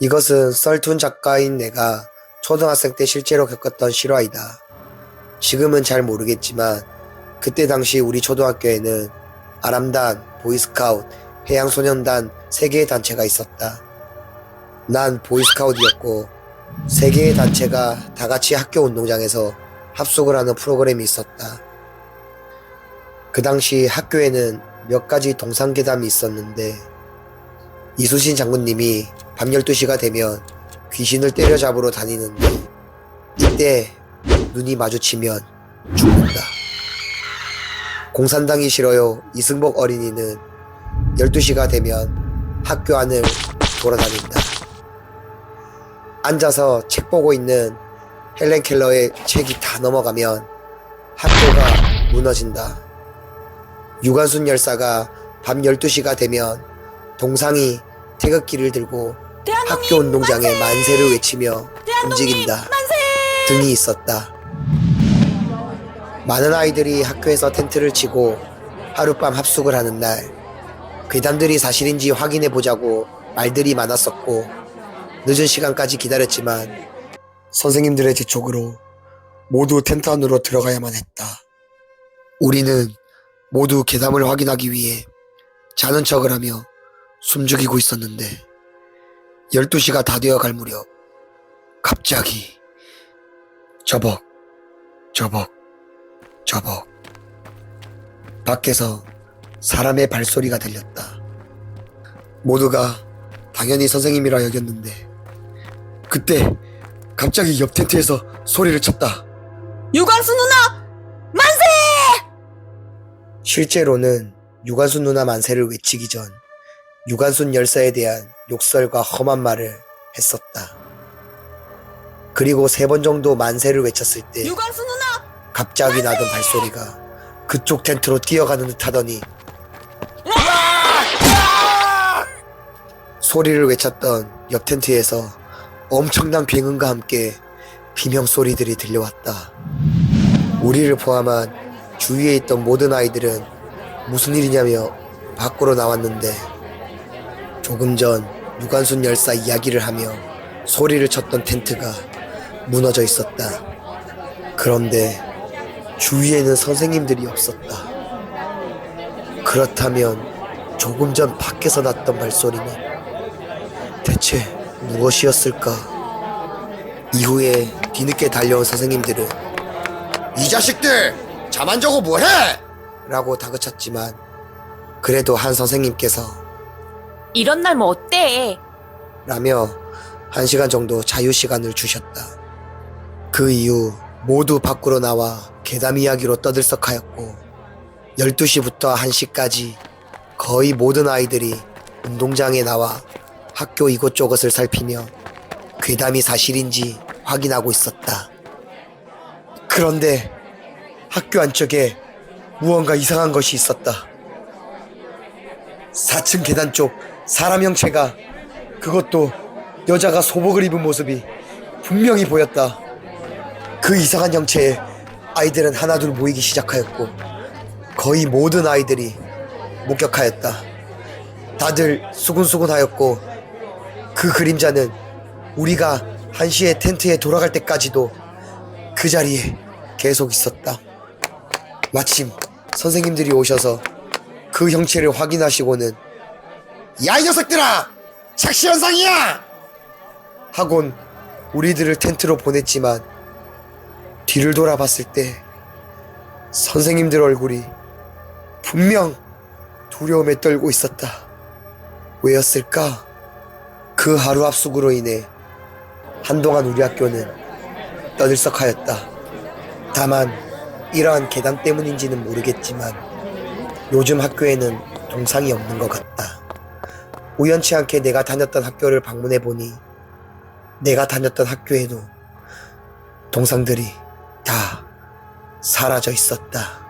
이것은 썰툰 작가인 내가 초등학생 때 실제로 겪었던 실화이다. 지금은 잘 모르겠지만 그때 당시 우리 초등학교에는 아람단, 보이스카웃, 해양소년단 세 개의 단체가 있었다. 난 보이스카웃이었고 세 개의 단체가 다 같이 학교 운동장에서 합숙을 하는 프로그램이 있었다. 그 당시 학교에는 몇 가지 동상 계담이 있었는데 이수신 장군님이 밤 12시가 되면 귀신을 때려잡으러 다니는데 이때 눈이 마주치면 죽는다. 공산당이 싫어요 이승복 어린이는 12시가 되면 학교 안을 돌아다닌다. 앉아서 책 보고 있는 헬렌 켈러의 책이 다 넘어가면 학교가 무너진다. 유관순 열사가 밤 12시가 되면 동상이 태극기를 들고 학교 운동장에 만세를 외치며 움직인다. 등이 있었다. 많은 아이들이 학교에서 텐트를 치고 하룻밤 합숙을 하는 날, 괴담들이 사실인지 확인해 보자고 말들이 많았었고, 늦은 시간까지 기다렸지만, 선생님들의 재촉으로 모두 텐트 안으로 들어가야만 했다. 우리는 모두 괴담을 확인하기 위해 자는 척을 하며 숨죽이고 있었는데, 12시가 다 되어 갈 무렵, 갑자기, 저벅, 저벅, 저벅. 밖에서 사람의 발소리가 들렸다. 모두가 당연히 선생님이라 여겼는데, 그때 갑자기 옆 텐트에서 소리를 쳤다. 유관수 누나! 만세! 실제로는 유관순 누나 만세를 외치기 전 유관순 열사에 대한 욕설과 험한 말을 했었다. 그리고 세 번 정도 만세를 외쳤을 때 유관수 누나! 갑자기 나던 발소리가 그쪽 텐트로 뛰어가는 듯 하더니 소리를 외쳤던 옆 텐트에서 엄청난 비행음과 함께 비명 소리들이 들려왔다. 우리를 포함한 주위에 있던 모든 아이들은 무슨 일이냐며 밖으로 나왔는데 조금 전 유관순 열사 이야기를 하며 소리를 쳤던 텐트가 무너져 있었다. 그런데 주위에는 선생님들이 없었다. 그렇다면 조금 전 밖에서 났던 발소리는 대체 무엇이었을까? 이후에 뒤늦게 달려온 선생님들은 이 자식들 잠안 자고 뭐해? 라고 다그쳤지만 그래도 한 선생님께서 이런 날 뭐 어때? 라며 한 시간 정도 자유 시간을 주셨다. 그 이후 모두 밖으로 나와 괴담 이야기로 떠들썩하였고 12시부터 1시까지 거의 모든 아이들이 운동장에 나와 학교 이곳저곳을 살피며 괴담이 사실인지 확인하고 있었다. 그런데 학교 안쪽에 무언가 이상한 것이 있었다. 4층 계단 쪽 사람 형체가 그것도 여자가 소복을 입은 모습이 분명히 보였다. 그 이상한 형체에 아이들은 하나둘 모이기 시작하였고 거의 모든 아이들이 목격하였다. 다들 수군수군하였고 그 그림자는 우리가 한시에 텐트에 돌아갈 때까지도 그 자리에 계속 있었다. 마침 선생님들이 오셔서 그 형체를 확인하시고는 야 이 녀석들아 착시 현상이야 하곤 우리들을 텐트로 보냈지만 뒤를 돌아봤을 때 선생님들 얼굴이 분명 두려움에 떨고 있었다. 왜였을까? 그 하루 합숙으로 인해 한동안 우리 학교는 떠들썩하였다. 다만 이러한 계단 때문인지는 모르겠지만 요즘 학교에는 동상이 없는 것 같다. 우연치 않게 내가 다녔던 학교를 방문해 보니 내가 다녔던 학교에도 동상들이 다 사라져 있었다.